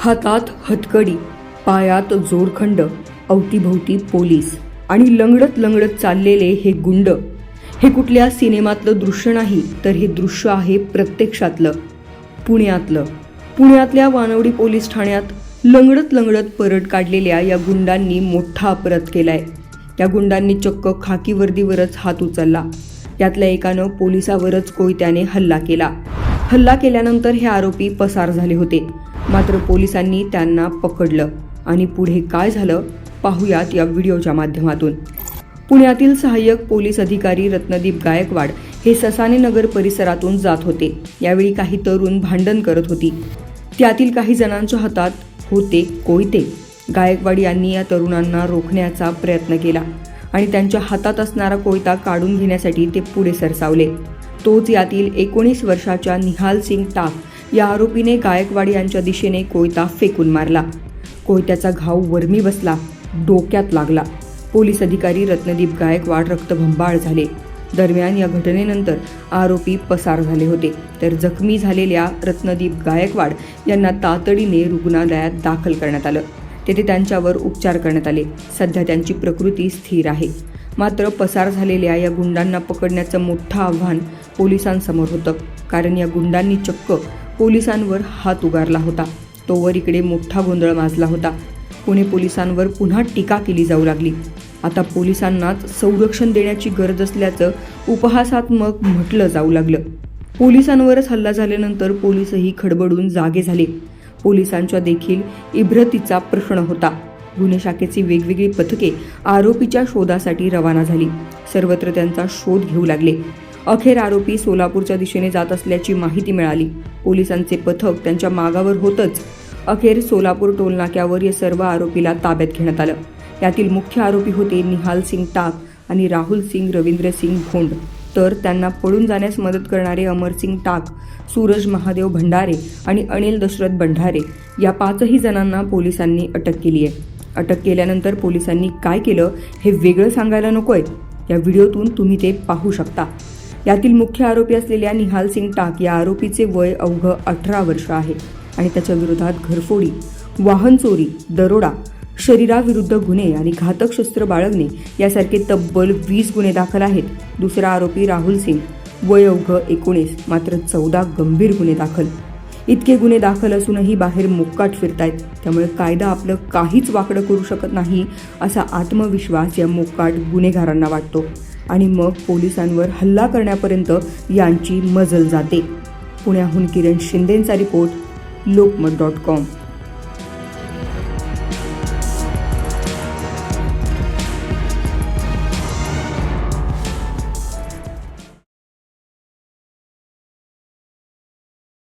हातात हतकडी पायात जोडखंड अवतीभोवती पोलीस आणि लंगडत लंगडत चाललेले हे गुंड. हे कुठल्या सिनेमातलं दृश्य नाही तर हे दृश्य आहे प्रत्यक्षातलं. पुण्यातलं. पुण्यातल्या वानवडी पोलीस ठाण्यात लंगडत लंगडत परत काढलेल्या या गुंडांनी मोठा अपराध केलाय. त्या गुंडांनी चक्क खाकी वर्दीवरच हात उचलला. यातल्या एकानं पोलिसावरच कोयत्याने हल्ला केला. हल्ला केल्यानंतर हे आरोपी पसार झाले होते. मात्र पोलिसांनी त्यांना पकडलं. आणि पुढे काय झालं पाहुयात या व्हिडिओच्या माध्यमातून. पुण्यातील सहाय्यक पोलीस अधिकारी रत्नदीप गायकवाड हे ससाने नगर परिसरातून जात होते. यावेळी काही तरुण भांडण करत होती. त्यातील काही जणांच्या हातात होते कोयते. गायकवाड यांनी या तरुणांना रोखण्याचा प्रयत्न केला आणि त्यांच्या हातात असणारा कोयता काढून घेण्यासाठी ते पुढे सरसावले. तोच यातील एकोणीस वर्षाच्या निहाल सिंग टाक या आरोपीने गायकवाड यांच्या दिशेने कोयता फेकून मारला. कोयत्याचा घाव वर्मी बसला डोक्यात लागला. पोलीस अधिकारी रत्नदीप गायकवाड रक्तभंबाळ झाले. दरम्यान या घटनेनंतर आरोपी पसार झाले होते. तर जखमी झालेल्या रत्नदीप गायकवाड यांना तातडीने रुग्णालयात दाखल करण्यात आलं. तेथे त्यांच्यावर उपचार करण्यात आले. सध्या त्यांची प्रकृती स्थिर आहे. मात्र पसार झालेल्या या गुंडांना पकडण्याचं मोठं आव्हान पोलिसांसमोर होतं. कारण या गुंडांनी चक्क पोलिसांवर हात उगारला होता. तोवर इकडे मोठा गोंधळ माजला होता. पुणे पोलिसांवर पुन्हा टीका केली जाऊ लागली. आता पोलिसांनाच संरक्षण देण्याची गरज असल्याचं उपहासात्मक म्हटलं जाऊ लागलं. पोलिसांवरच हल्ला झाल्यानंतर पोलीसही खडबडून जागे झाले. पोलिसांच्या देखील इब्रतीचा प्रश्न होता. गुन्हे शाखेची वेगवेगळी पथके आरोपीच्या शोधासाठी रवाना झाली. सर्वत्र त्यांचा शोध घेऊ लागले. अखेर आरोपी सोलापूरच्या दिशेने जात असल्याची माहिती मिळाली. पोलिसांचे पथक त्यांच्या मागावर होतच अखेर सोलापूर टोलनाक्यावर या सर्व आरोपीला ताब्यात घेण्यात आलं. यातील मुख्य आरोपी होते निहाल सिंग टाक आणि राहुल सिंग रवींद्र सिंग भोंड. तर त्यांना पळून जाण्यास मदत करणारे अमरसिंग टाक सूरज महादेव भंडारे आणि अनिल दशरथ भंडारे या पाचही जणांना पोलिसांनी अटक केली आहे अटक केल्यानंतर पोलिसांनी काय केलं हे वेगळं सांगायला नकोय. या व्हिडिओतून तुम्ही ते पाहू शकता. यातील मुख्य आरोपी असलेल्या निहाल सिंग टाक या आरोपीचे वय अवघं अठरा वर्ष आहे आणि त्याच्या विरोधात घरफोडी वाहन चोरी दरोडा शरीराविरुद्ध गुन्हे आणि घातक शस्त्र बाळगणे यासारखे तब्बल वीस गुन्हे दाखल आहेत. दुसरा आरोपी राहुल सिंग वय अवघं एकोणीस मात्र चौदा गंभीर गुन्हे दाखल. इतके गुन्हे दाखल असूनही बाहेर मोक्काट फिरतायत. त्यामुळे कायदा आपलं काहीच वाकडं करू शकत नाही असा आत्मविश्वास या मोक्काट गुन्हेगारांना वाटतो. आणि मग पोलिसांवर हल्ला करण्यापर्यंत यांची मजल जाते. पुण्याहून किरण शिंदेंचा रिपोर्ट लोकमत डॉट कॉम.